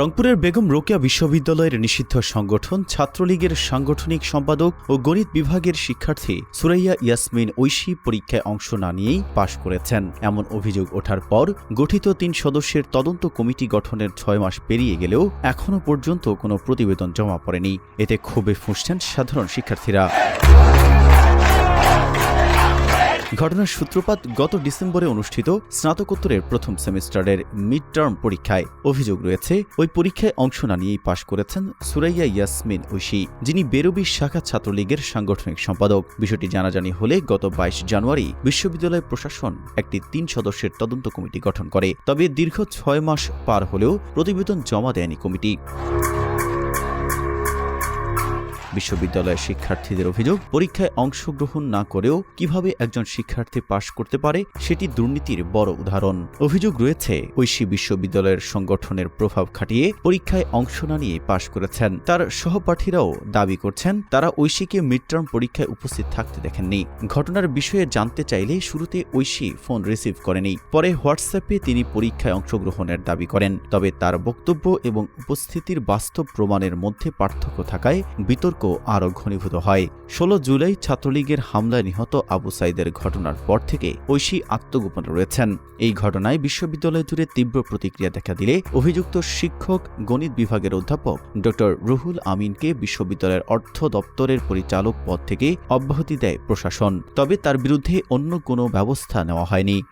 রংপুরের বেগম রোকেয়া বিশ্ববিদ্যালয়ের নিষিদ্ধ সংগঠন, ছাত্রলীগের সাংগঠনিক সম্পাদক ও গণিত বিভাগের শিক্ষার্থী সুরাইয়া ইয়াসমিন ঐশী পরীক্ষায় অংশ না নিয়েই পাশ করেছেন। এমন অভিযোগ ওঠার পর গঠিত তিন সদস্যের তদন্ত কমিটি গঠনের ছয় মাস পেরিয়ে গেলেও এখনও পর্যন্ত কোনো প্রতিবেদন জমা পড়েনি। এতে ক্ষোভে ফুঁসছেন সাধারণ শিক্ষার্থীরা। ঘটনার সূত্রপাত গত ডিসেম্বরে অনুষ্ঠিত স্নাতকোত্তরের প্রথম সেমিস্টারের মিড টার্ম পরীক্ষায় অভিযোগ রয়েছে। ওই পরীক্ষায় অংশ না নিয়েই পাশ করেছেন সুরাইয়া ইয়াসমিন ঐশী, যিনি বেরবি শাখা ছাত্রলীগের সাংগঠনিক সম্পাদক। বিষয়টি জানাজানি হলে গত বাইশ জানুয়ারি বিশ্ববিদ্যালয় প্রশাসন একটি তিন সদস্যের তদন্ত কমিটি গঠন করে। তবে দীর্ঘ ছয় মাস পার হলেও প্রতিবেদন জমা দেয়নি কমিটি। বিশ্ববিদ্যালয়ের শিক্ষার্থীদের অভিযোগ, পরীক্ষায় অংশগ্রহণ না করেও কীভাবে একজন শিক্ষার্থী পাশ করতে পারে সেটি দুর্নীতির বড় উদাহরণ। অভিযোগ রয়েছে, ঐশী বিশ্ববিদ্যালয়ের সংগঠনের প্রভাব খাটিয়ে পরীক্ষায় অংশ না নিয়ে পাশ করেছেন। তার সহপাঠীরাও দাবি করছেন, তারা ঐশীকে মিড টার্ম পরীক্ষায় উপস্থিত থাকতে দেখেননি। ঘটনার বিষয়ে জানতে চাইলে শুরুতে ঐশী ফোন রিসিভ করেনি। পরে হোয়াটসঅ্যাপে তিনি পরীক্ষায় অংশগ্রহণের দাবি করেন। তবে তার বক্তব্য এবং উপস্থিতির বাস্তব প্রমাণের মধ্যে পার্থক্য থাকায় বিতর্ক আরও ঘনীভূত হয়। ষোলো জুলাই ছাত্রলীগের হামলায় নিহত আবু সাইদের ঘটনার পর থেকে ঐশী আত্মগোপনে রয়েছেন। এই ঘটনায় বিশ্ববিদ্যালয় জুড়ে তীব্র প্রতিক্রিয়া দেখা দিলে অভিযুক্ত শিক্ষক, গণিত বিভাগের অধ্যাপক ড. রুহুল আমিনকে বিশ্ববিদ্যালয়ের অর্থ দপ্তরের পরিচালক পদ থেকে অব্যাহতি দেয় প্রশাসন। তবে তার বিরুদ্ধে অন্য কোনো ব্যবস্থা নেওয়া হয়নি।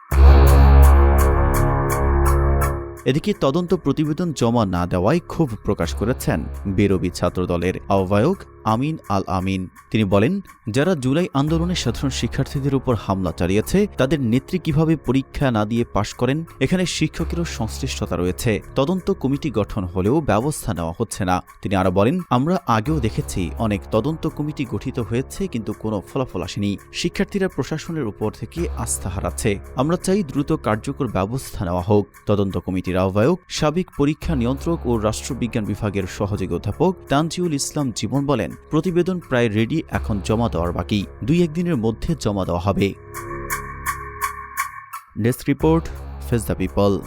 এদিকে তদন্ত প্রতিবেদন জমা না দেওয়ায় ক্ষোভ প্রকাশ করেছেন বেরবি ছাত্রদলের আহ্বায়ক আমিন আল আমিন। তিনি বলেন, যারা জুলাই আন্দোলনে সাধারণ শিক্ষার্থীদের উপর হামলা চালিয়েছে, তাদের নেত্রী কীভাবে পরীক্ষা না দিয়ে পাশ করেন, এখানে শিক্ষকেরও সংশ্লিষ্টতা রয়েছে। তদন্ত কমিটি গঠন হলেও ব্যবস্থা নেওয়া হচ্ছে না। তিনি আরও বলেন, আমরা আগেও দেখেছি অনেক তদন্ত কমিটি গঠিত হয়েছে, কিন্তু কোনো ফলাফল আসেনি। শিক্ষার্থীরা প্রশাসনের উপর থেকে আস্থা হারাচ্ছে। আমরা চাই দ্রুত কার্যকর ব্যবস্থা নেওয়া হোক। তদন্ত কমিটির আহ্বায়ক, সাবেক পরীক্ষা নিয়ন্ত্রক ও রাষ্ট্রবিজ্ঞান বিভাগের সহযোগী অধ্যাপক তানজিউল ইসলাম জীবন বলেন প্রতিবেদন প্রায় রেডি এখন জমা দেওয়ার বাকি। দুই একদিনের মধ্যে জমা দেওয়া হবে। Desk report face the people